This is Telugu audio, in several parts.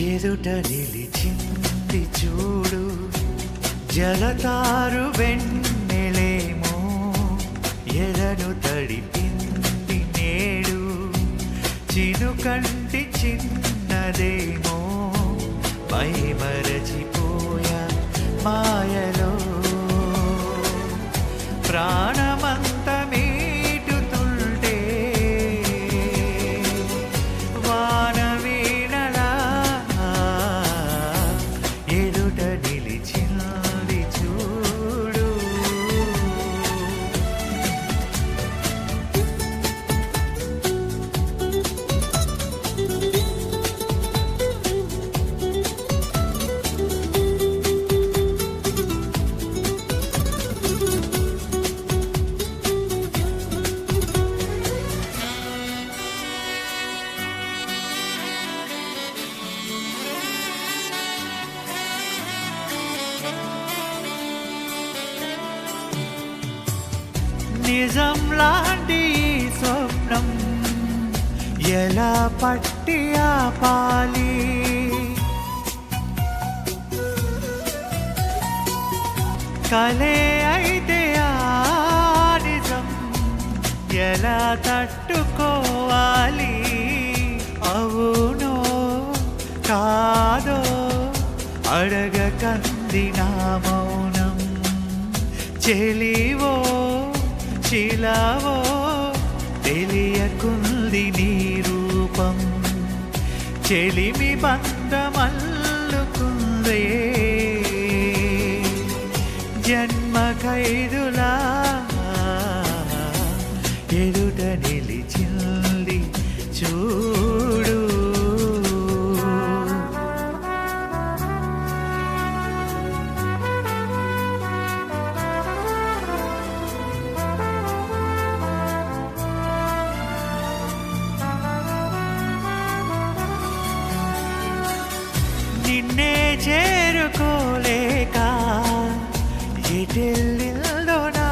చెరుట నిలిచింది చూడు జలతారు వెన్నెలేమో ఎదను తడిపింది నేడు. చినుకంటి చిన్నదేమో మైమర నిజం లాంటి స్వప్నం ఎలా పట్టి ఆపాలి? కలే అయితే ఆ నిజం ఎలా తట్టుకోవాలి? అవునో కాదో అడగకంది నా మౌనం. చెలివో చిలావో తెలియకుంది నీ రూపం. చెలిమి బంధమల్లుకుందే. జన్మ ఖైదులా ఎదుట నిలిచింది చూ చేరుకోలేక ఎటెల్లిందో నా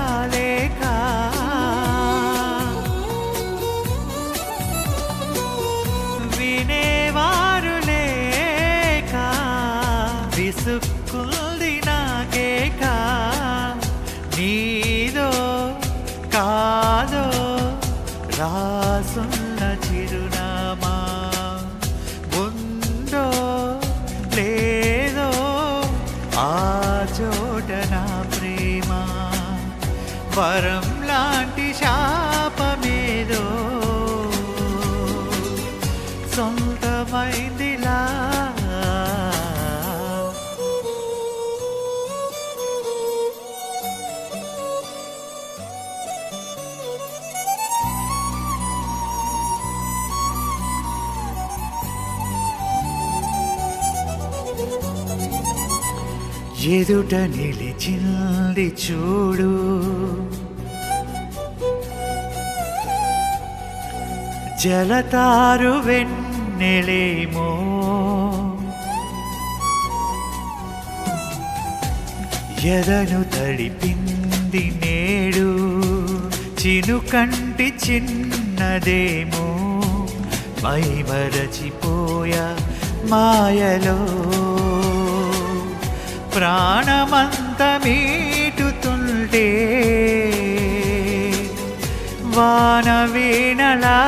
వినేవారు లేక విసుక్కుంది నాకేక. నీదో కాదో రాసున్న చిరునామా. చోట నా ప్రేమ. వరం లాంటి శాపమేదో. సొంతమైందిలా ఎదుట నిలిచింది చూడు. జలతారు వెన్నెలేమో. ఎదను తడిపింది నేడు చినుకంటి చిన్నదేమో. మై మరచిపోయా మాయలో. ప్రాణమంత మీటుతుంటే వానవీణలా